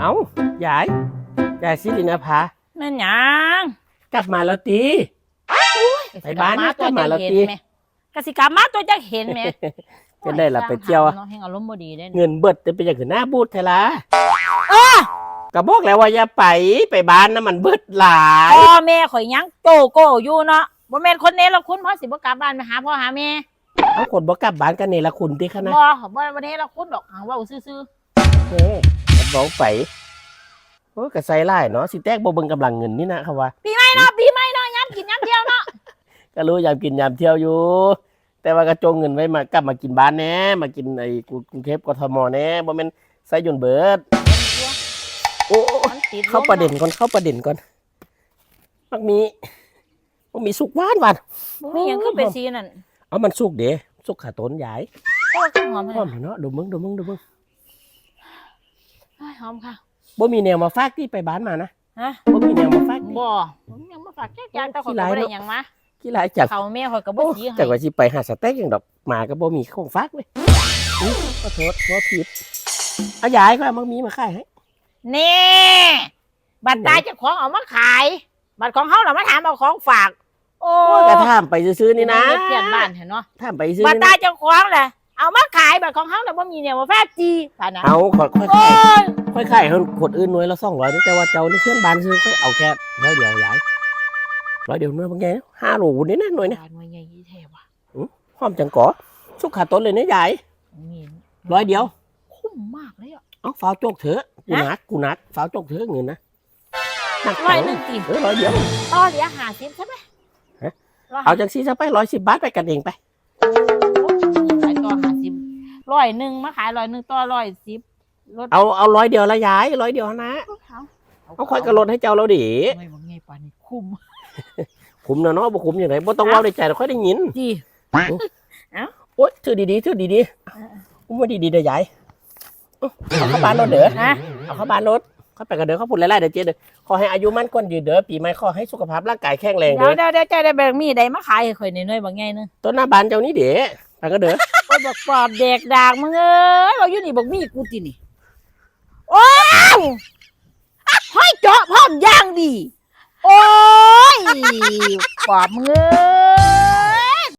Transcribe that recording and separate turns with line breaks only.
เอ้ายายยายสิรินภา
แม่นหยัง
กลับมาแล้วตีไปบ้านนะ
ตัว
กลับมา
จะ
แล้ว
เห็น
ติ
ไหมกสิกรรมมาตัวจะเห็นไหม
เป็นได้ล่ะไปเที่ยวอะ
น้องแห่งอารมณ์บ่ดีได้
เงินเบิดแต่เป็นอย่างคือหน้าบูดเทล่ะก็บอกแล้วว่าอย่าไปไปบ้านนะมันเบิดหลาย
พ่อแม่ข่อยยังโจโก้อยู่เนาะบ่แม่นคนเนรคุณพ่อสิบ่กลับบ้านไปหาพ่อหาแม่
เอาคนบ่กลับบ้านกันนี่ละคุณติคะนะ
บ่บ่บ่เนรคุณดอกหังเว้าซื่อ
เอ้ บอกไปโอ้ยก็ใส่ไล่เนาะสิแตกบ่เบิ่งกำลังเงินนี่นะเขาว่า
ๆปีใหม่เนาะปีใหม่เนาะยามกินยามเที่ยวเนาะ
ก็รู้ยามกินยามเที่ยวอยู่ แต่ว่ากระจงเงินไว้มากลับมากินบ้านแหน่มากินไอ้กรุงเทพกทมแหน่บ่แม่นใส่จนเบิดโอ้โอ้
มันติดลม
เข้าประเด็นก่อนเข้าประเด็นก่อนมักมีมักมีสุกหวานหวาน
บ่มีหยังคือเป็นสีนั่น
เอามันสุกเด้สุกขาต้นใหญ่
โอ้ยหอม
หอม
เลย
เนาะดูมึงดูมึงดูมึง
เอ้ย หอมค่ะ
บ่มีแนวมาฝากที่ไปบ้านมานะ
ฮะ
บ่มีแนวมาฝากที่
บ่ผมยังบ่ฝากแจ๊กยางแต่ข่อย
ขี้
ก็
ร้าย
บ่ได้
เนาะ
หยังมา
กี่หลายจาก
เขาแม่ข่อยก็บ่
โอ้
สีให้
จากว่าสิไปหาสเต็กอย่างดอกหมาก็บ่มีของฝากเลยอุ๊ยขอโทษบ่ผิดเอายายก็เอามักมีมาขายให้
นี่บัตรตายเจ้าของเอามาขาย บัตรของเขาเรามาถามเอาของฝาก โอ้
โอ้ยก็ถามไปซื้อๆนี่นะ
เพื่อนบ้านเห็นเนาะ
ถามไปซื้อ
บัตร
นี่
ตา
นะ
ยเจ้าของแหละ เอามาขายบัตรของเขาแต่ว่ามีเนี่ยว่าแฟจีผ่านนะ
เอาค่อยค่อย
โอ้
ขาย
ย
ค่อยขายให้คนอื่นหน่วยละ200แต่ว่าเจ้านี่เพื่อนบ้านซื้อค่อยเอาแค่ร้อยเดียวยายร้อยเดียวหน่วยบางไงห้าโหลนี่นะหน่วยนะ
บาทหน่วยใหญ่ยี่เทวะ
หอมจังก่อสุกขาต้นเลยนะยาย
มี
ร้อยเดียว
คุ้มมากเลยอะ
เอาฟ้าวโจกเถอะกูนักกูนักฟ้าวโจกเถอะเงินนะหนัก
ร้อย
จัง
หนึ่งตี
เออร้อยเดียว
ต่อเหลือหาสิบใช่ไหม
ฮะ
ร้อย
เอาจังซี่ซะไปร้อยสิบบาทไปกันเองไป
ร้อยหนึ่งมาขายร้อยหนึ่งต่อร้อยสิบลด
เอาเอาร้อยเดียวละยายร้อยเดียวนะ
เอา
เอาค่อยกระลดให้เจ้าเราดิ
ไม่บอกไงปานนี้คุ้ม
คุ้มนะเนาะบ่คุ้มอย่างไรบ่ต้องเล่าในใจเราค่อยได้ยิน
ดี
โอ๊ยถือดีๆถือดีๆอุ้มไว้ดีๆเด้อยายเอาเข้าบ้านรถเด้อ
นะ
เอาเข้าบ้านรถเข้าไปกันเด้อเขาพูดหลายๆเด้อเจ๊เด้อขอให้อายุมั่นก้นยืนเด้อปีใหม่ขอให้สุขภาพร่างกายแข็งแรง
เดี๋
เด้
ยว
อ
เดี๋ยวเดี๋ยวใจได้แบ่งมีได้มาขายให้ข่อยหน่อยๆบางไงนึง
ต้นหน้าบ้านเจ้านี่เด้ไปกันเด้อ
โอ้ย บอกปอบเด็กดากมึงเอ้ยเราอยู่นี่บอกมีกูตินี่โอ้ยห้อยเจาะพร้อมย่างดี โอ้ยปอบมึงเอ้